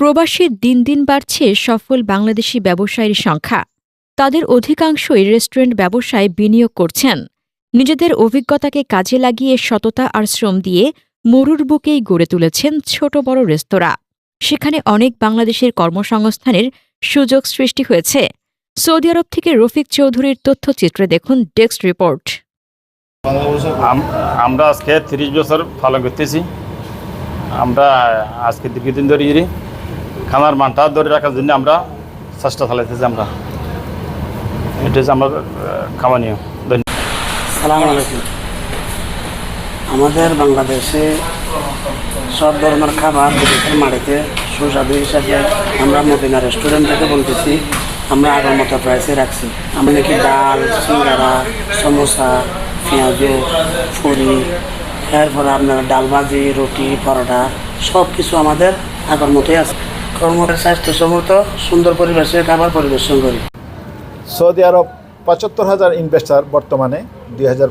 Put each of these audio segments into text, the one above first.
প্রবাসী দিন দিন বাড়ছে সফল বাংলাদেশি ব্যবসায়ীর সংখ্যা। তাদের অধিকাংশই রেস্টুরেন্ট ব্যবসায় বিনিয়োগ করছেন। নিজেদের অভিজ্ঞতাকে কাজে লাগিয়ে সততা আর শ্রম দিয়ে মরুর বুকেই গড়ে তুলেছেন ছোট বড় রেস্তোরাঁ। সেখানে অনেক বাংলাদেশের কর্মসংস্থানের সুযোগ সৃষ্টি হয়েছে। সৌদি আরব থেকে রফিক চৌধুরীর তথ্যচিত্রে দেখুন ডেস্ক রিপোর্ট। আমরা আজকে তিরিশ বছর পালন করতেছি। আমরা আজকে দীর্ঘদিন ধরে খানার মানটা ধরে রাখার জন্য আমরা চেষ্টা চালাইতেছি আমরা। এটা হচ্ছে আমার আহ, খামানীয়। ধন্যবাদ। সালাম আলাইকুম। আমাদের বাংলাদেশে সব ধরনের খাবার বিদেশের মাটিতে সুস্বাদু হিসাবে আমরা মদিনা রেস্টুরেন্ট থেকে বলতেছি আমরা আগের মতো প্রাইসে রাখছি। আমরা নাকি ডাল সিঙ্গারা সমোসা পেঁয়াজু ফুরি এরপরে আপনার ডাল ভাজি রুটি পরোটা সব কিছু আমাদের আগের মতোই আছে। কর্মের স্বাস্থ্যসম্মত সুন্দর পরিবেশে খাবার পরিবেশন করি। সৌদি আরব পঁচাত্তর হাজার ইনভেস্টার বর্তমানে দুই হাজার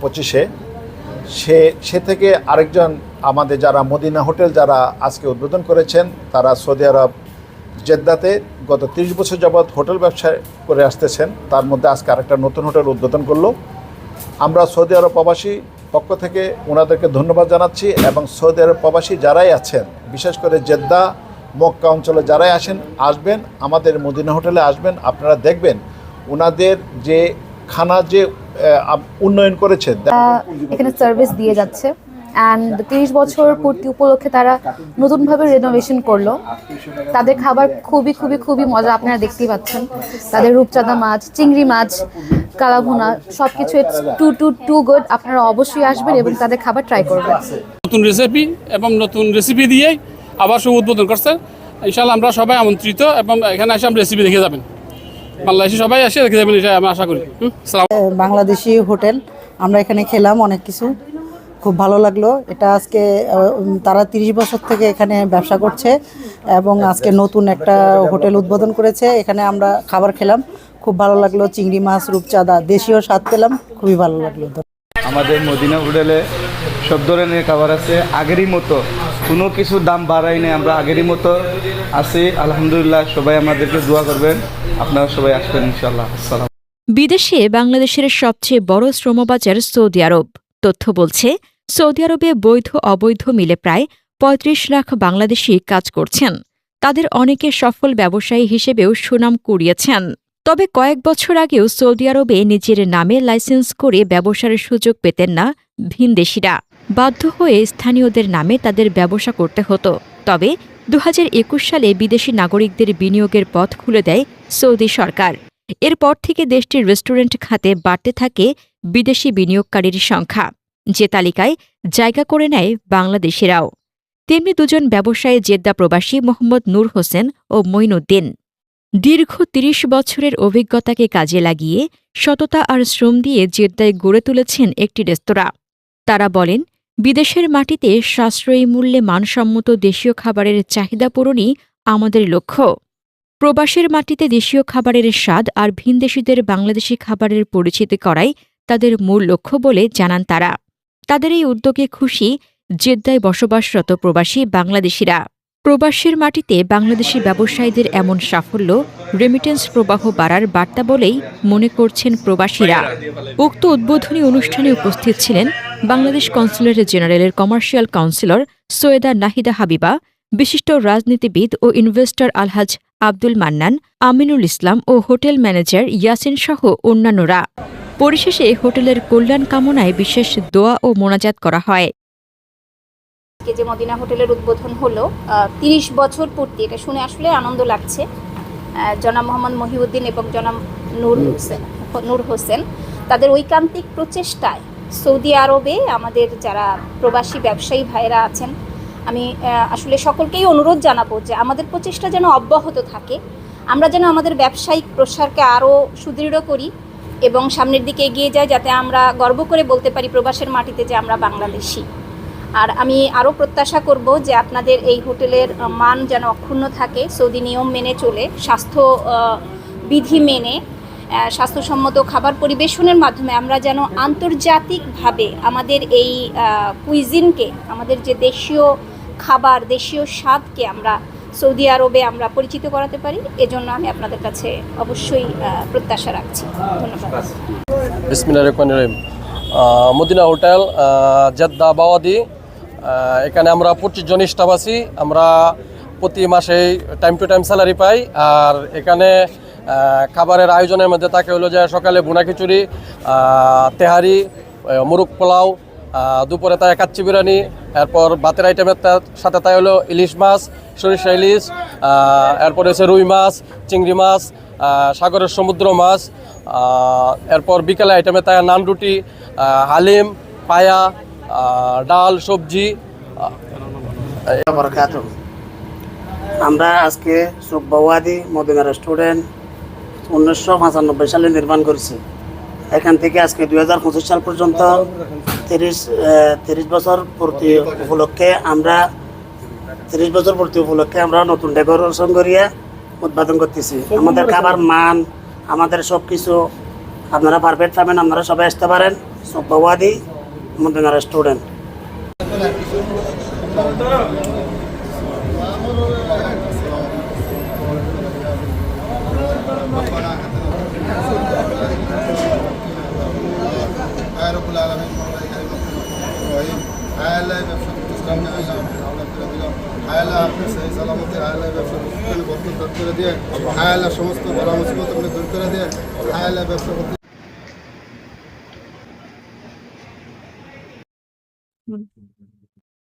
পঁচিশে। সে সে থেকে আরেকজন আমাদের যারা মদিনা হোটেল যারা আজকে উদ্বোধন করেছেন, তারা সৌদি আরব জেদ্দাতে গত ৩০ বছর যাবৎ হোটেল ব্যবসা করে আসতেছেন। তার মধ্যে আজকে আরেকটা নতুন হোটেল উদ্বোধন করল। আমরা সৌদি আরব প্রবাসী পক্ষ থেকে ওনাদেরকে ধন্যবাদ জানাচ্ছি এবং সৌদি আরব প্রবাসী যারাই আছেন, বিশেষ করে জেদ্দা মক্কা অঞ্চলে যারাই আসেন আসবেন আমাদের মদিনা হোটেলে আসবেন আপনারা দেখবেন ওনাদের যে খানা যে আপ- উন্নয়ন করেছে এখানে সার্ভিস দিয়ে যাচ্ছে। অ্যান্ড তিরিশ বছর পূর্তি উপলক্ষে তারা নতুনভাবে রেনোভেশন করল। তাদের খাবার খুবই খুবই খুবই মজা আপনারা দেখতেই পাচ্ছেন। তাদের রূপচাঁদা মাছ চিংড়ি মাছ কালাভুনা সব কিছু টু টু টু গুড আপনারা অবশ্যই আসবেন এবং তাদের খাবার ট্রাই করবেন। নতুন রেসিপি এবং নতুন রেসিপি দিয়ে আবার শুভ উদ্বোধন করছে। ইনশাল্লাহ আমরা সবাই আমন্ত্রিত এবং এখানে এসে আমরা রেসিপি দেখে যাবেন। বাংলাদেশি সবাই এসে দেখে যাবেন এটা আমরা আশা করি। হুম, বাংলাদেশি হোটেল। আমরা এখানে খেলাম অনেক কিছু। খুব ভালো লাগল। এটা আজকে তারা তিরিশ বছর থেকে এখানে ব্যবসা করছে এবং আজকে নতুন একটা হোটেল উদ্বোধন করেছে। এখানে আমরা খাবার খেলাম। খুব ভালো লাগল। চিংড়ি মাছ রূপচাঁদা দেশীয় স্বাদ পেলাম। খুবই ভালো লাগল। আমাদের মদিনা হোটেলে সব ধরনের খাবার আছে। আগেরই মতো কোনো কিছু দাম বাড়াই নেই, আমরা আগেরই মতো আছি। আলহামদুলিল্লাহ, সবাই আমাদেরকে দোয়া করবেন। আপনারা সবাই আসবেন ইনশাল্লাহ আসসালাম বিদেশে বাংলাদেশের সবচেয়ে বড় শ্রমবাজার সৌদি আরব। তথ্য বলছে, সৌদি আরবে বৈধ, অবৈধ মিলে প্রায় ৩৫ লাখ বাংলাদেশি কাজ করছেন। তাদের অনেকে সফল ব্যবসায়ী হিসেবেও সুনাম কুড়িয়েছেন। তবে কয়েক বছর আগেও সৌদি আরবে নিজের নামে লাইসেন্স করে ব্যবসার সুযোগ পেতেন না ভিনদেশিরা। বাধ্য হয়ে স্থানীয়দের নামে তাদের ব্যবসা করতে হতো। তবে দু হাজার একুশ সালে বিদেশি নাগরিকদের বিনিয়োগের পথ খুলে দেয় সৌদি সরকার। এরপর থেকে দেশটির রেস্টুরেন্ট খাতে বাড়তে থাকে বিদেশি বিনিয়োগকারীর সংখ্যা। যে তালিকায় জায়গা করে নেয় বাংলাদেশিরাও। তেমনি দুজন ব্যবসায়ী জেদ্দা প্রবাসী মোহাম্মদ নূর হোসেন ও মঈনুদ্দিন। দীর্ঘ তিরিশ বছরের অভিজ্ঞতাকে কাজে লাগিয়ে সততা আর শ্রম দিয়ে জেদ্দায় গড়ে তুলেছেন একটি রেস্তোরাঁ। তারা বলেন বিদেশের মাটিতে সাশ্রয়ী মূল্যে মানসম্মত দেশীয় খাবারের চাহিদা পূরণই আমাদের লক্ষ্য। প্রবাসের মাটিতে দেশীয় খাবারের স্বাদ আর ভিনদেশিদের বাংলাদেশি খাবারের পরিচিতি করাই তাদের মূল লক্ষ্য বলে জানান তারা। তাদের এই উদ্যোগে খুশি জেদ্দায় বসবাসরত প্রবাসী বাংলাদেশিরা। প্রবাসের মাটিতে বাংলাদেশি ব্যবসায়ীদের এমন সাফল্য রেমিটেন্স প্রবাহ বাড়ার বার্তা বলেই মনে করছেন প্রবাসীরা। উক্ত উদ্বোধনী অনুষ্ঠানে উপস্থিত ছিলেন বাংলাদেশ কনসুলেট জেনারেলের কমার্শিয়াল কাউন্সিলর সৈয়দা নাহিদা হাবিবা, বিশিষ্ট রাজনীতিবিদ ও ইনভেস্টর আলহাজ আব্দুল মান্নান, আমিনুল ইসলাম ও হোটেল ম্যানেজার ইয়াসিন সহ অন্যান্যরা। পরিশেষে হোটেলের কল্যাণ কামনায় বিশেষ দোয়া ও মোনাজাত করা হয়। আজকে যে মদিনা হোটেলের উদ্বোধন হলো তিরিশ বছর পূর্তি, এটা শুনে আসলে আনন্দ লাগছে। জনাব মোহাম্মদ মহিউদ্দিন এবং জনাব নূর হোসেন নূর হোসেন, তাদের ঐকান্তিক প্রচেষ্টায় সৌদি আরবে আমাদের যারা প্রবাসী ব্যবসায়ী ভাইরা আছেন, আমি আসলে সকলকেই অনুরোধ জানাব যে আমাদের প্রচেষ্টা যেন অব্যাহত থাকে, আমরা যেন আমাদের ব্যবসায়িক প্রসারকে আরও সুদৃঢ় করি এবং সামনের দিকে এগিয়ে যাই, যাতে আমরা গর্ব করে বলতে পারি প্রবাসের মাটিতে যে আমরা বাংলাদেশি। আর আমি আরও প্রত্যাশা করব যে আপনাদের এই হোটেলের মান যেন অক্ষুণ্ণ থাকে, সৌদি নিয়ম মেনে চলে, স্বাস্থ্য বিধি মেনে স্বাস্থ্যসম্মত খাবার পরিবেশনের মাধ্যমে আমরা যেন আন্তর্জাতিকভাবে আমাদের এই কুইজিনকে আমাদের যে দেশীয় খাবার, দেশীয় স্বাদকে আমরা সৌদি আরবে আমরা পরিচিত করাতে পারি, এজন্য আমি আপনাদের কাছে অবশ্যই প্রত্যাশা রাখছি। ধন্যবাদ। মদিনা হোটেল জেদ্দা বাওয়াদি এখানে আমরা পঁচিশ জন স্টাফ আছি। আমরা প্রতি মাসেই টাইম টু টাইম স্যালারি পাই। আর এখানে খাবারের আয়োজনের মধ্যে থাকে হলো যে সকালে বুনা খিচুড়ি তেহারি মুরগ পোলাও দুপুরে তাই কাচ্চি বিরিয়ানি, এরপর ভাতের আইটেমের সাথে তাই হলো ইলিশ মাছ, সরিষা ইলিশ এরপরে হচ্ছে রুই মাছ, চিংড়ি মাছ সাগরের সমুদ্র মাছ এরপর বিকেলে আইটেমে তাই নান রুটি হালিম, পায়া ডাল, সবজি আমরা আজকে সুব্বাওয়াদি মদিনা রেস্টুরেন্ট উনিশশো পঁচানব্বই সালে নির্মাণ করেছি। এখান থেকে আজকে দুই হাজার পঁচিশ সাল পর্যন্ত তিরিশ তিরিশ বছর পূর্তি উপলক্ষে আমরা, তিরিশ বছর পূর্তি উপলক্ষে আমরা নতুন ডেকোরেশন করিয়া উৎপাদন করতেছি। আমাদের খাবার মান, আমাদের সব কিছু আপনারা পারফেক্ট পাবেন, আপনারা সবাই আসতে পারেন। সুব্বাওয়াদি মদিনা রেস্টুরেন্ট সমস্ত ভালো মুসিবত দূর করে দিয়ে আয়াল্লাহ ব্যবসা করতে